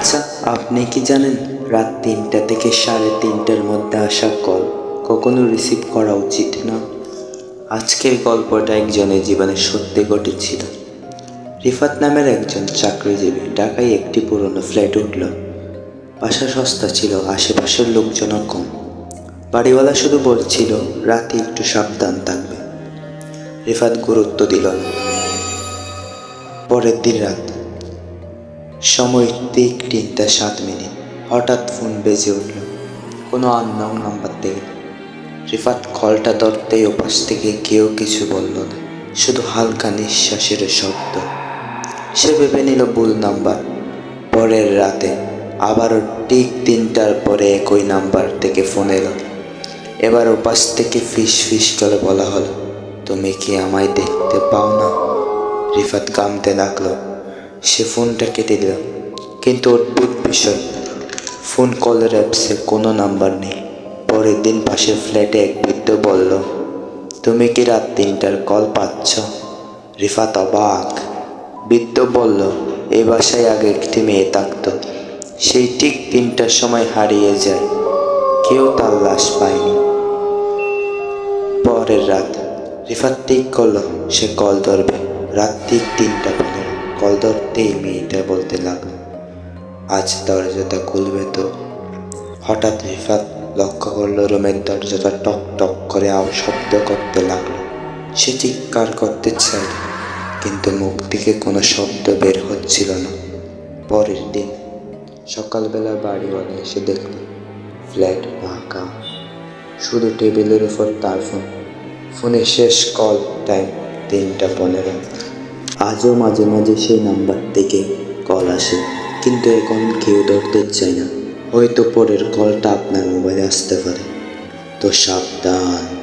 আচ্ছা আপনি কি জানেন, রাত তিনটা থেকে সাড়ে তিনটার মধ্যে আসা কল কখনো রিসিভ করা উচিত না? আজকের গল্পটা একজনের জীবনে সত্যি ঘটেছিল। রিফাত নামের একজন চাকরিজীবী ঢাকায় একটি পুরনো ফ্ল্যাট উঠল। বাসা সস্তা ছিল, আশেপাশের লোকজনও কম। বাড়িওয়ালা শুধু বলছিল, রাতে একটু সাবধান থাকবে। রিফাত গুরুত্ব দিল পরের দিন রাত সময় তিনটা সাত মিনিট। হঠাৎ ফোন বেজে উঠল। কোনো আননাউন নাম্বার থেকে রিফাত কলটা ধরতেই ওপাশ থেকে কেউ কিছু বলল না। শুধু হালকা নিঃশ্বাসের শব্দ। সে ভেবে নিল ভুল নাম্বার পরের রাতে আবারও ঠিক তিনটার পরে একই নাম্বার থেকে ফোন এলো। এবার ওপাশ থেকে ফিস ফিস করে বলা হলো, তুমি কি আমায় দেখতে পাও না? রিফাত কামতে লাগল। সে ফোনটা কেটে দিল কিন্তু অদ্ভুত বিষয় ফোন কলের অ্যাপসে কোনো নাম্বার নেই। পরের দিন পাশের ফ্ল্যাটে এক বৃদ্ধ বলল, তুমি কি রাত তিনটার কল পাচ্ছ? রিফাত অবাক। বৃদ্ধ বলল এই বাসায় আগে একটি মেয়ে থাকতো। সেই ঠিক তিনটার সময় হারিয়ে যায়। কেউ তার লাশ পায়নি। পরের রাত, রিফাত ঠিক করল, সে কল ধরবে। রাত ঠিক তিনটা কল ধরতেই মেয়েটা বলতে লাগল, আজ দরজাটা খুলবে তো? হঠাৎ রিফাত লক্ষ্য করল রুমের দরজাটা টক টক করে শব্দ করতে লাগল। সে চিৎকার করতে চাইল, কিন্তু মুখ থেকে কোনো শব্দ বের হচ্ছিল না। পরের দিন সকালবেলা বাড়িওয়ালা এসে দেখল, ফ্ল্যাট ফাঁকা। শুধু টেবিলের উপর তার ফোন। ফোনে শেষ কল টাইম তিনটা পনেরো। আজও মাঝে মাঝে সেই নাম্বার থেকে কল আসে, কিন্তু এখন কেউ ধরতে চায় না। হয়তো পরের কলটা আপনার মোবাইলে আসতে পারে। তো সাবধান।